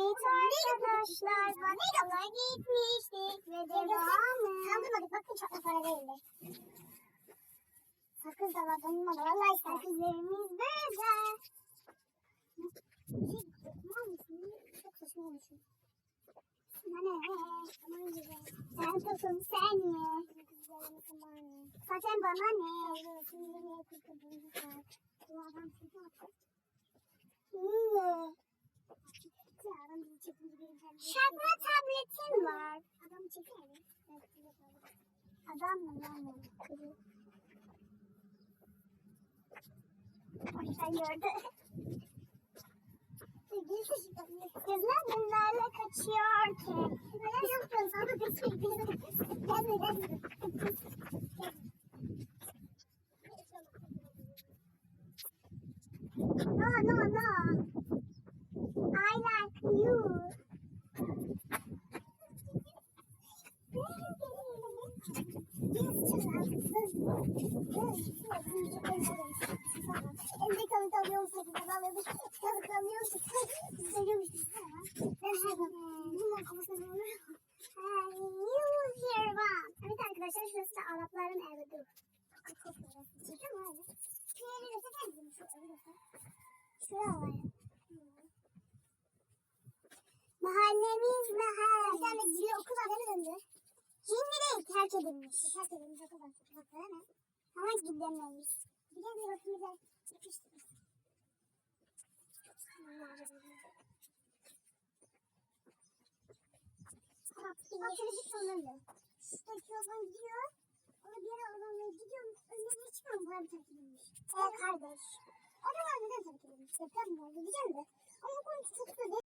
Evet arkadaşlar bakkala gitmiştik ve devamı. Kaldırmadık bakın çok da para değildi. Sakız da var vallahi ister. Sakızlarımız böyle. Çok saçma olmuşum. Bana ne? Aman gibi. Sen tosun sen ye. Zaten bana ne? Şimdi niye kurtuldunuz bak. Bu adam çünkü attı. Hmm. Şakma tabletim var. Adamı çekelim. Adam mı lan. Ay sen gördü. Sevgili çocuklar. Kızlar bunlarla kaçıyor ki. Sana bir şey bilmiyorum. Gelme gelme. No, no, no. Evde kalıp alıyormuş, sakız alıyormuş, kalıp alıyormuş, söylüyormuş. Ben her gün bunun kafasına vuruyor. You here one. Evet arkadaşlar şurası da Arapların evi dur. Çekiyor mu abi? Şuraya bir göster misin? Şu evi göster. Şuraya var. Mahallemiz Bir mahalle. tane cili okul ne döndü? Terk edilmiş. Dikkat edin okul var. Mi? Ama gidemeyiz. Bir de bir bakın bize yapıştırın. Bak trafik sonunda. Şuradaki yoldan gidiyor. Ona bir yere alamaya gidiyorum. Önüne geçmiyorum. Buraya bir terk edilmiş. E kardeş. Oralar neden terk edilmiş? Deprem mi oldu diyeceğim de. Ama bu konu çok da.